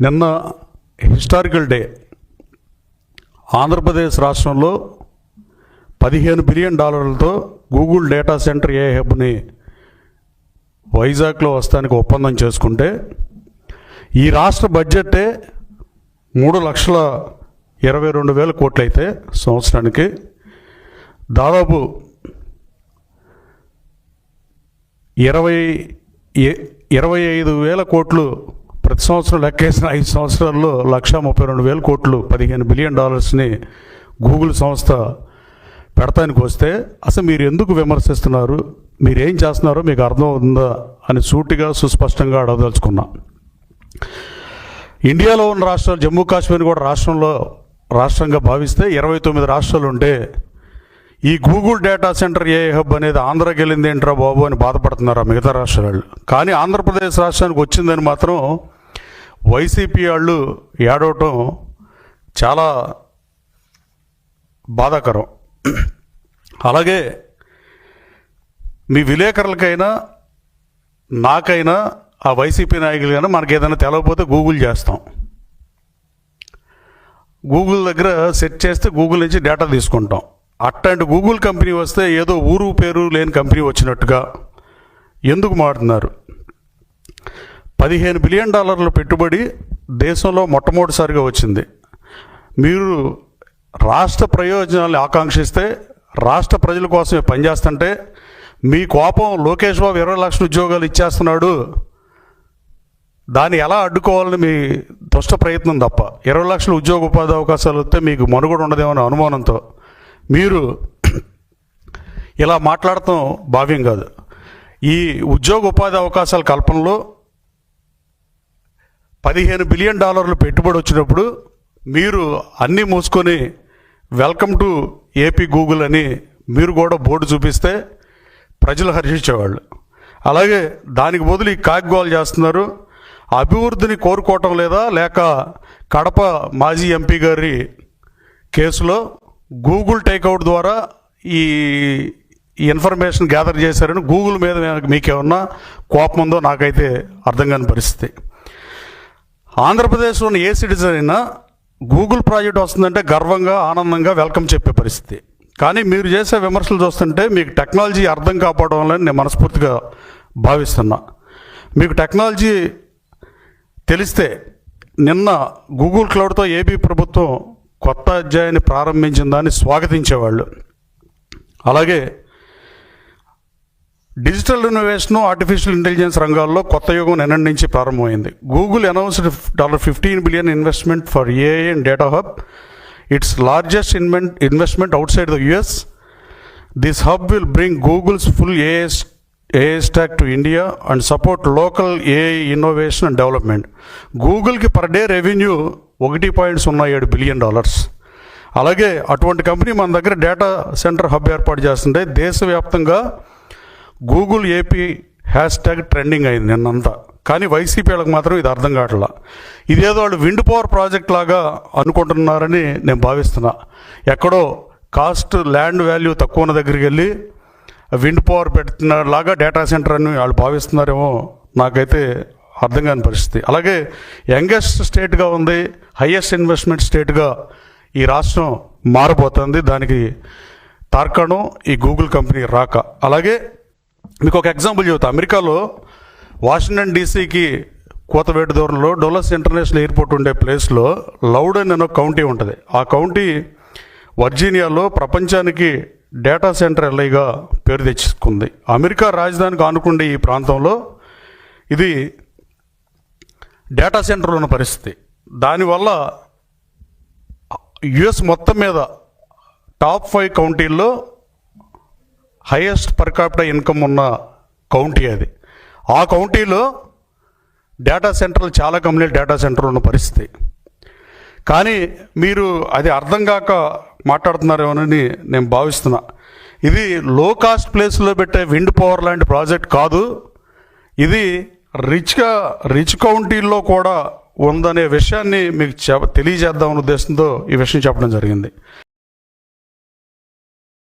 నిన్న historical day. Andhra Pradesh రాష్ట్రంలో పదిహేను బిలియన్ డాలర్లతో గూగుల్ డేటా సెంటర్ ఏ హెబ్ని వైజాగ్లో వస్తానికి ఒప్పందం చేసుకుంటే ఈ రాష్ట్ర బడ్జెటే మూడు లక్షల ఇరవై రెండు వేల కోట్లయితే సంవత్సరానికి. దాదాపు ఇరవై ఇరవై ఐదు వేల కోట్లు ప్రతి సంవత్సరం లెక్కేసిన ఐదు సంవత్సరాల్లో లక్ష ముప్పై రెండు వేల కోట్లు పదిహేను బిలియన్ డాలర్స్ని గూగుల్ సంస్థ పెడతానికి వస్తే అసలు మీరు ఎందుకు విమర్శిస్తున్నారు? మీరు ఏం చేస్తున్నారో మీకు అర్థం అవుతుందా అని సూటిగా సుస్పష్టంగా అడగదలుచుకున్నా. ఇండియాలో ఉన్న రాష్ట్రాలు జమ్మూ కాశ్మీర్ కూడా రాష్ట్రంలో రాష్ట్రంగా భావిస్తే ఇరవై తొమ్మిది రాష్ట్రాలు ఉంటే ఈ Google data center a hub అనేది ఆంధ్రాకి వెళ్ళింది ఏంట్రా బాబు అని బాధపడుతున్నారు మిగతా రాష్ట్రాలు? కానీ ఆంధ్రప్రదేశ్ రాష్ట్రానికి వచ్చిందని మాత్రం వైసీపీ వాళ్ళు ఏడవటం చాలా బాధాకరం. అలాగే మీ విలేకరులకైనా నాకైనా ఆ వైసీపీ నాయకులైనా మనకి ఏదైనా తెలవకపోతే గూగుల్ చేస్తాం. గూగుల్ దగ్గర సెట్ చేస్తే గూగుల్ నుంచి డేటా తీసుకుంటాం. అట్లాంటి గూగుల్ కంపెనీ వస్తే ఏదో ఊరు పేరు లేని కంపెనీ వచ్చినట్టుగా ఎందుకు మారుతున్నారు? పదిహేను బిలియన్ డాలర్ల పెట్టుబడి దేశంలో మొట్టమొదటిసారిగా వచ్చింది. మీరు రాష్ట్ర ప్రయోజనాలను ఆకాంక్షిస్తే రాష్ట్ర ప్రజల కోసమే పనిచేస్తుంటే మీ కోపం లోకేష్ బాబు ఇరవై లక్షల ఉద్యోగాలు ఇచ్చేస్తున్నాడు. దాన్ని ఎలా అడ్డుకోవాలని మీ దుష్ట ప్రయత్నం తప్ప ఇరవై లక్షల ఉద్యోగ ఉపాధి అవకాశాలు వస్తే మీకు మనుగడ ఉండదేమో అనుమానంతో మీరు ఇలా మాట్లాడటం భావ్యం కాదు. ఈ ఉద్యోగ ఉపాధి అవకాశాల కల్పనలో పదిహేను బిలియన్ డాలర్లు పెట్టుబడి వచ్చినప్పుడు మీరు అన్నీ మూసుకొని వెల్కమ్ టు ఏపీ గూగుల్ అని మీరు కూడా బోర్డు చూపిస్తే ప్రజలు హర్షించేవాళ్ళు. అలాగే దానికి బదులు ఈ కాగ్గోలు చేస్తున్నారు. అభివృద్ధిని కోరుకోవటం లేదా లేక కడప మాజీ ఎంపీ గారి కేసులో గూగుల్ టేక్అవుట్ ద్వారా ఈ ఈ ఇన్ఫర్మేషన్ గ్యాదర్ చేశారని గూగుల్ మీద మీకేమన్నా కోపం ఉందో నాకైతే అర్థం కాని పరిస్థితి. ఆంధ్రప్రదేశ్లోని ఏ సిటిజన్ అయినా గూగుల్ ప్రాజెక్ట్ వస్తుందంటే గర్వంగా ఆనందంగా వెల్కమ్ చెప్పే పరిస్థితి. కానీ మీరు చేసే విమర్శలు చూస్తుంటే మీకు టెక్నాలజీ అర్థం కాకపోవడం వల్ల నేను మనస్ఫూర్తిగా భావిస్తున్నా. మీకు టెక్నాలజీ తెలిస్తే నిన్న గూగుల్ క్లౌడ్తో ఏపీ ప్రభుత్వం కొత్త అధ్యాయాన్ని ప్రారంభించిందని స్వాగతించేవాళ్ళు. అలాగే డిజిటల్ ఇన్నోవేషన్ ఆర్టిఫిషియల్ ఇంటెలిజెన్స్ రంగాల్లో కొత్త యుగం నిన్న నుంచి ప్రారంభమైంది. Google announced dollar fifteen billion investment for AI and data hub it's largest invent investment outside the US this hub will bring Google's full AI AI stack to India and support local AI innovation and development గూగుల్కి per day revenue ఒకటి పాయింట్ సున్నా ఏడు billion dollars అలాగే అటువంటి company మన దగ్గర data centre hub ఏర్పాటు చేస్తుంటే దేశవ్యాప్తంగా Google AP hash tag trending అయింది నిన్నంతా. కానీ వైసీపీ వాళ్ళకి మాత్రం ఇది అర్థం కావట్లా. ఇదేదో వాళ్ళు విండ్ పవర్ ప్రాజెక్ట్ లాగా అనుకుంటున్నారని నేను భావిస్తున్నా. ఎక్కడో కాస్ట్ ల్యాండ్ వాల్యూ తక్కువ ఉన్న దగ్గరికి వెళ్ళి విండ్ పవర్ పెడుతున్న లాగా డేటా సెంటర్ అని వాళ్ళు భావిస్తున్నారేమో నాకైతే అర్థం కాని పరిస్థితి. అలాగే యంగెస్ట్ స్టేట్గా ఉంది హయ్యెస్ట్ ఇన్వెస్ట్మెంట్ స్టేట్గా ఈ రాష్ట్రం మారబోతుంది దానికి తార్కాణం ఈ గూగుల్ కంపెనీ రాక. అలాగే మీకు ఒక ఎగ్జాంపుల్ చెబుతా. అమెరికాలో వాషింగ్టన్ డీసీకి కోతవేటు దూరంలో డొలస్ ఇంటర్నేషనల్ ఎయిర్పోర్ట్ ఉండే ప్లేస్లో లౌడన్ అనే ఒక కౌంటీ ఉంటుంది. ఆ కౌంటీ వర్జీనియాలో ప్రపంచానికి డేటా సెంటర్ ఎల్ఐగా పేరు తెచ్చుకుంది. అమెరికా రాజధానికి ఆనుకుండే ఈ ప్రాంతంలో ఇది డేటా సెంటర్ ఉన్న పరిస్థితి. దానివల్ల యుఎస్ మొత్తం మీద టాప్ ఫైవ్ కౌంటీల్లో హైయెస్ట్ పర్ క్యాపిటల్ ఇన్కమ్ ఉన్న కౌంటీ అది. ఆ కౌంటీలో డేటా సెంటర్లు చాలా కంపెనీలు డేటా సెంటర్ ఉన్న పరిస్థితి. కానీ మీరు అది అర్థం కాక మాట్లాడుతున్నారేమోనని నేను భావిస్తున్నా. ఇది లో కాస్ట్ ప్లేస్లో పెట్టే విండ్ పవర్ లాంటి ప్రాజెక్ట్ కాదు. ఇది రిచ్గా రిచ్ కౌంటీల్లో కూడా ఉందనే విషయాన్ని మీకు చెప్ తెలియజేద్దామనే ఉద్దేశంతో ఈ విషయం చెప్పడం జరిగింది.